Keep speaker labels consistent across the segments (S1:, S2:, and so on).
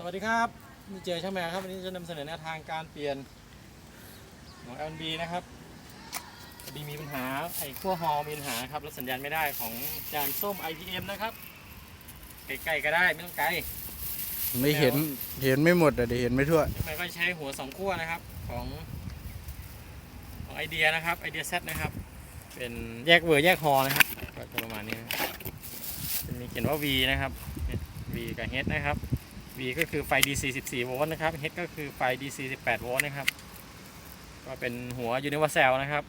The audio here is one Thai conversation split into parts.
S1: สวัสดีครับนี่เจช่างแมวครับวันนี้จะนำเสนอแนวทางการเปลี่ยนของ LNB นะครับพอดีมีปัญหาไอ้ขั้วฮอมีปัญหาครับแล้วสัญญาณไม่ได้ของจานส้ม IPM นะครับใกล้ๆก็ได้ไม่ต้องไกล
S2: ไม่เห็นเห็นไม่หมดอะเดี๋ยวเห็นไม่ทั่ว
S1: ช่างแมวก็ใช้หัวสองขั้วนะครับของของไอเดียนะครับไอเดียเซตนะครับ เป็นแยกเวอร์แยกฮอนะครับก็จะประมาณนี้นะครับจะมีเขียนว่า V นะครับเนี่ย V กับ H นะครับ V ก็คือไฟ DC 14โวลต์นะครับ H ก็คือไฟ DC 18โวลต์นะครับ ก็เป็นหัว Universal นะครับ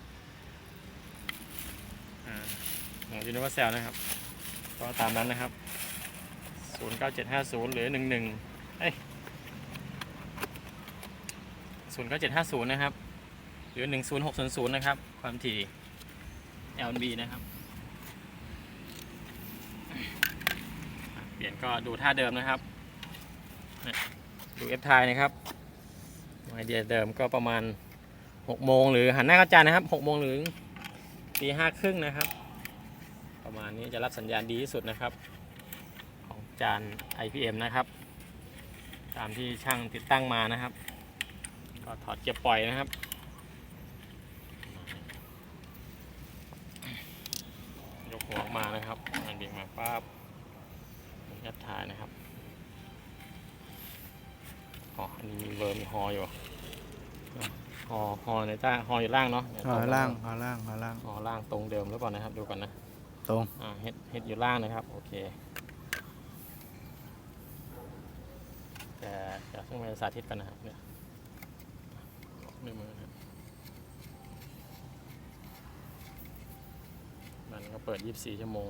S1: อ่าหัว Universal นะครับ ก็ตามนั้นนะครับ 09750 หรือ 11เอ้ย09750 นะครับ หรือ 10600 นะครับ ความถี่ LB นะครับเปลี่ยนก็ดูท่าเดิมนะครับ ดู F ทายนะครับไอเดียเดิมก็ประมาณ6โมงหรือหันหน้ากระจานนะครับ6โมงหรือตีห้าครึ่งนะครับ ประมาณนี้จะรับสัญญาณดีที่สุดนะครับ ของจาน IPM นะครับ ตามที่ช่างติดตั้งมานะครับ ก็ถอดเกียร์ปล่อยนะครับยกหัวออกมานะครับอันเบี่ยงมาปั๊บยัดท้ายนะครับ อ๋ออันนี้มีเบอร์มีฮออยู่อะฮอฮอในใต้ฮออยู่ล่างเนาะ
S2: หอล่างหอล่างหอล่าง
S1: ฮอล่างตรงเดิมหรือเปล่านะครับ ดูก่อนนะ
S2: ตรง
S1: อ่าเฮ็ดเฮ็ดอยู่ล่างนะครับ โอเคแต่จะต้องไปสาธิตกันนะครับเนี่ยด้วยมือนะครับมันก็เปิด 24 ชั่วโมง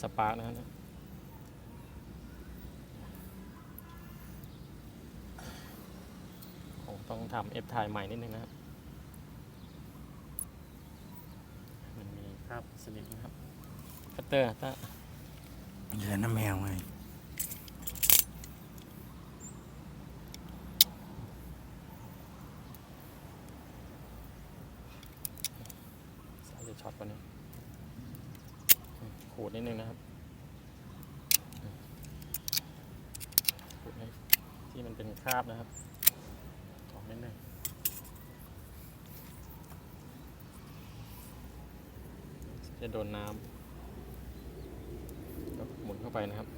S1: สปาร์กนะครับเนี่ยโอ้ต้องทำเอฟถ่ายใหม่นิดนึงนะครับ มันมีคราบสนิมนะครับคัตเตอร์ถ้า
S2: เหลือน้ำแมวไง
S1: สายจะช็อตกว่านี้อืม ขูดนิดนึงนะครับขูดให้ที่มันเป็นคราบนะครับออกนิดนึงจะโดนน้ำก็หมุนเข้าไปนะครับ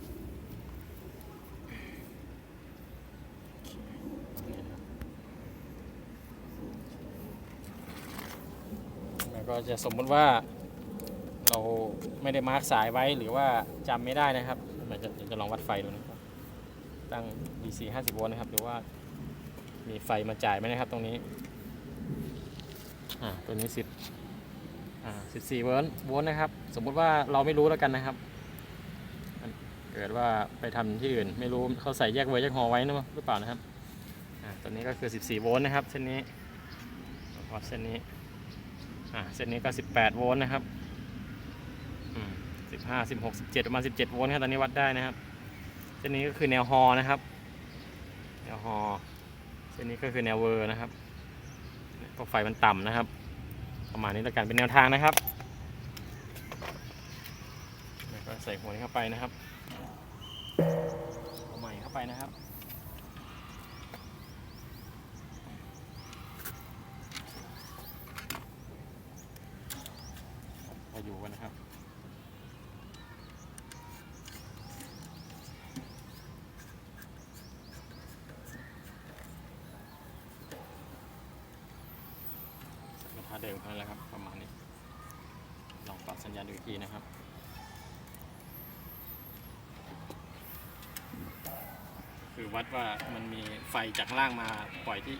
S1: แล้วก็จะสมมติว่า เราไม่ได้มาร์กสายไว้หรือว่าจำไม่ได้นะครับมันจะจะลองวัดไฟดูนะครับ ตั้ง DC 50 โวลต์นะครับ หรือว่ามีไฟมาจ่ายไหมนะครับ ตรงนี้ อ่า ตัวนี้ 10 อ่า 14 โวลต์โวลต์นะครับ สมมุติว่าเราไม่รู้แล้วกันนะครับ เกิดว่าไปทำที่อื่น ไม่รู้เขาใส่แยกเวอร์แยกฮอไว้นะหรือเปล่านะครับ อ่า ตัวนี้ก็คือ 14 โวลต์นะครับ เส้นนี้วัดเส้นนี้ อ่า เส้นนี้ก็ 18 โวลต์นะครับ 15 16 17ประมาณ17โวลต์ครับตอนนี้วัดได้นะครับเส้นนี้ก็คือแนวฮอนะครับ แนวฮอเส้นนี้ก็คือแนวเวอร์นะครับเพราะไฟมันต่ำนะครับ ประมาณนี้แล้วกันเป็นแนวทางนะครับแล้วก็ใส่หัวนี้เข้าไปนะครับเอาใหม่เข้าไปนะครับมาอยู่กันนะครับ กระทะ เดิมเท่านั้นแหละครับ ประมาณนี้ ลองปรับสัญญาณดูอีกทีนะครับคือวัดว่ามันมีไฟจากล่างมาปล่อยที่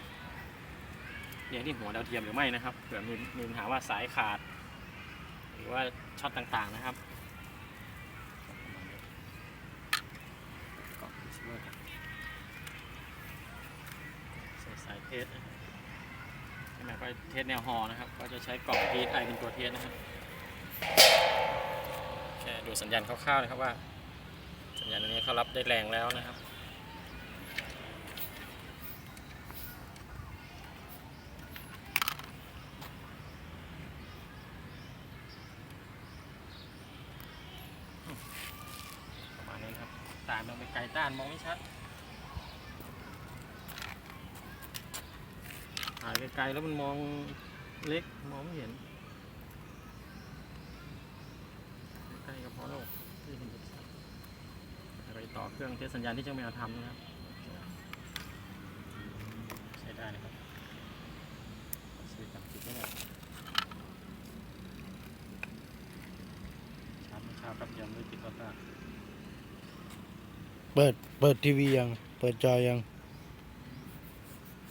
S1: เลี้ยที่หัวดาวเทียมหรือไม่นะครับเผื่อมีมีปัญหาว่าสายขาด หรือว่าช็อตต่างๆนะครับกล่องซิเวอร์ครับใส่สายเทสนะครับ ที่ไปเทสแนวหอนะครับ ก็จะใช้กล่องพีไอเป็นตัวเทสนะครับแค่ดูสัญญาณคร่าวๆนะครับว่า สัญญาณนี้เขารับได้แรงแล้วนะครับประมาณนี้ครับตามังไปไกลต้านมองไม่ชัด ไกลๆแล้วมันมองเล็กมองไม่เห็นใกล้ๆก็พอแล้วที่เห็นชัดๆไปต่อเครื่องเทสสัญญาณที่เจ้าแมวทำนะครับใช้ได้นะครับสวิตช์กับติดไว้หน่อยชาร์จไม่ชาร์จแป๊บเดียวไม่ติดก็ตา
S2: เปิด เปิดทีวียัง เปิดจอยัง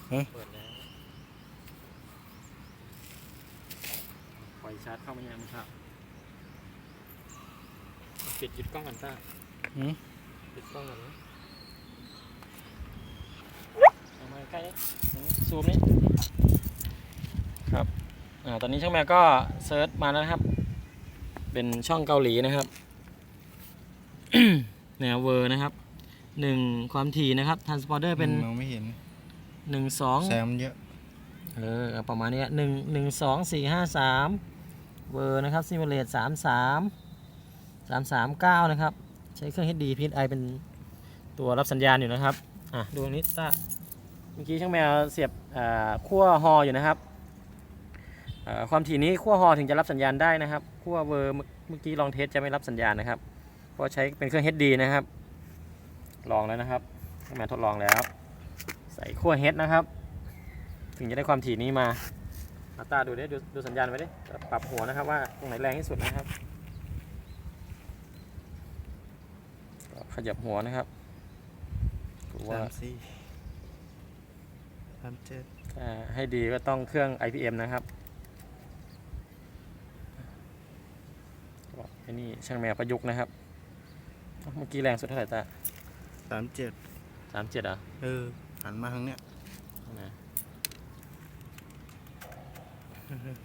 S1: เปิดแล้วปล่อยชาร์จเข้ามายังครับปิดหยุดกล้องกันต้า
S2: หืม
S1: ปิดกล้องกันนะเอามาใกล้นี้ซูมนี่ครับอ่าตอนนี้ช่างแมวก็เซิร์ชมาแล้วนะครับ เป็นช่องเกาหลีนะครับ แนวเวอร์นะครับหนึ่งความถี่นะครับทันสปอร์เดอร์เป็น
S2: มองไม่เห็น
S1: หนึ่งสอง
S2: แสงมันเยอะ
S1: เออเอาประมาณเนี้หนึ่งหนึ่งสองสี่ห้าสาม เวอร์นะครับซิมูเลตสามสามสามสามเก้านะครับ ใช้เครื่อง HD PSI เป็นตัวรับสัญญาณอยู่นะครับ อะ ดูตรงนี้ต้าเมื่อกี้ช่างแมวเสียบขั้วฮออยู่นะครับ ความถี่นี้ขั้วฮอถึงจะรับสัญญาณได้นะครับขั้วเวอร์เมื่อเมื่อกี้ลองเทสจะไม่รับสัญญาณนะครับเพราะใช้เป็นเครื่อง HD นะครับ ลองแล้วนะครับช่างแมวทดลองแล้ว ใส่ขั้ว H นะครับ ถึงจะได้ความถี่นี้มา อาตาดูดิดูดูสัญญาณไว้ดิปรับหัวนะครับว่าตรงไหนแรงที่สุดนะครับก็ขยับหัวนะครับดูว่า
S2: สามสี่สามเจ็ด
S1: อ่าให้ดีก็ต้องเครื่อง IPM นะครับก็ไอ้นี่ช่างแมวประยุกต์นะครับเอ้าเมื่อกี้แรงสุดเท่าไหร่ตา
S2: สามเจ็ด
S1: สามเจ็ดอะ
S2: เออหันมาทางเนี้ย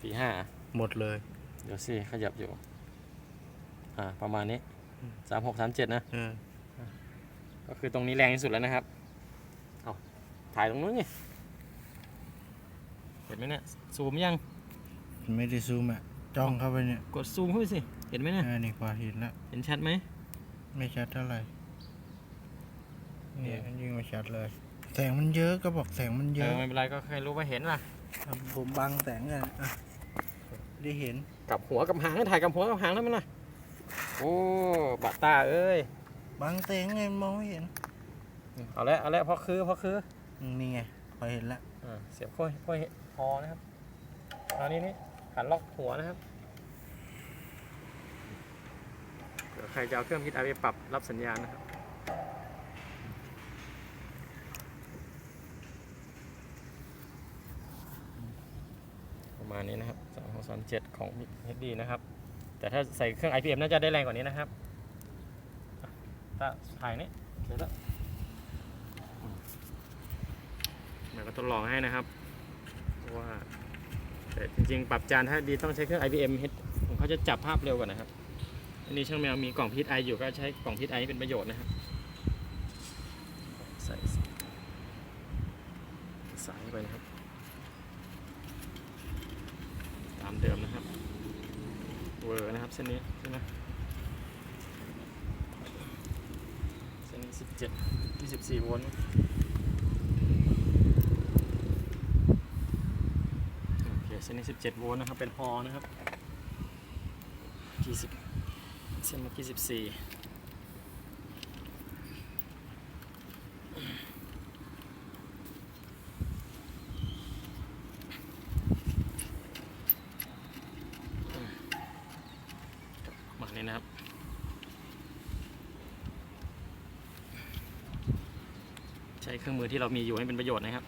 S1: สี่ห้า
S2: หมดเลย
S1: เดี๋ยวสิขยับอยู่ อ่า ประมาณนี้
S2: อืม
S1: สามหกสามเจ็ดนะ
S2: เออ
S1: ก็คือตรงนี้แรงที่สุดแล้วนะครับ เอาถ่ายตรงนู้นไงเห็นไหมเนี่ยซูมยัง
S2: ไม่ได้ซูมอะจ้องเข้าไปเนี่ย
S1: กดซูมเข้าไปสิ เห็นไหมเนี่ย
S2: เออนี่พอเห็นแล้ว
S1: เห็นชัดไหม
S2: ไม่ชัดเท่าไหร่เนี่ยยิ่งไม่ชัดเลย แสงมันเยอะก็บอกแสงมัน
S1: เอ
S2: เย
S1: อ
S2: อะ
S1: ไม่เป็นไรก็ใครรู้ว่าเห็นล่ะ
S2: อะ ผมบังแสงอะอะได้เห็น
S1: กลับหัวกับหางให้ถ่ายกับหัวกับหางแล้วมันล่ะโอ้บาตาเอ้ย
S2: บังแสงไงมองไม่เห็น
S1: เอาละเอาละพอคือพอคือ
S2: อืมนี่ไงพอเห็นแล้ว
S1: อ่าเสียบค่อยค่อยพอนะครับเอานี้นี่หันล็อกหัวนะครับเดี๋ยวใครจะเอาเครื่องพิดไอไปปรับรับสัญญาณนะครับ ประ มาณนี้นะครับสามหกสามเจ็ดของ HD นะครับ แต่ถ้าใส่เครื่อง IPM น่าจะได้แรงกว่านี้นะครับถ้าถ่ายนี้เดี๋ยวละอืมเดี๋ยวก็ทดลองให้นะครับว่าแต่จริงๆ ปรับจานถ้าดีต้องใช้เครื่อง IPM เฮดของเขาจะจับภาพเร็วกว่านะครับ อันนี้ช่างแมวมีกล่องพิษไออยู่ก็ใช้กล่องพิษไอเป็นประโยชน์นะครับ ใส่สายเข้าไปนะครับ ตามเดิมนะครับ เส้นนี้ใช่ไหมเส้นนี้สิบเจ็ดยี่สิบสี่โวลต์โอเคเส้นนี้สิบเจ็ดโวลต์นะครับ เป็นฮอนะครับยี่สิบเส้นเมื่อกี้สิบสี่ประมาณนี้นะครับ ใช้ เครื่องมือที่เรามีอยู่ให้เป็นประโยชน์นะครับ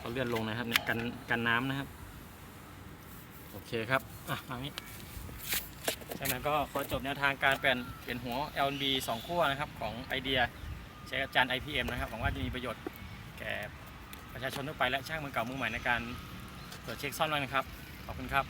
S1: เราเลื่อนลงนะครับเนี่ยกันกันน้ำนะครับ โอเคครับอะทางนี้จากนั้นก็ขอจบแนวทางการเปลี่ยนเปลี่ยนหัว LNB 2ขั้วนะครับของไอเดียใช้จาน IPM นะครับหวังว่าจะมีประโยชน์แก่ประชาชนทั่วไปและช่างมือเก่ามือใหม่ในการตรวจเช็คซ่อมรอยนะครับ ขอบคุณครับ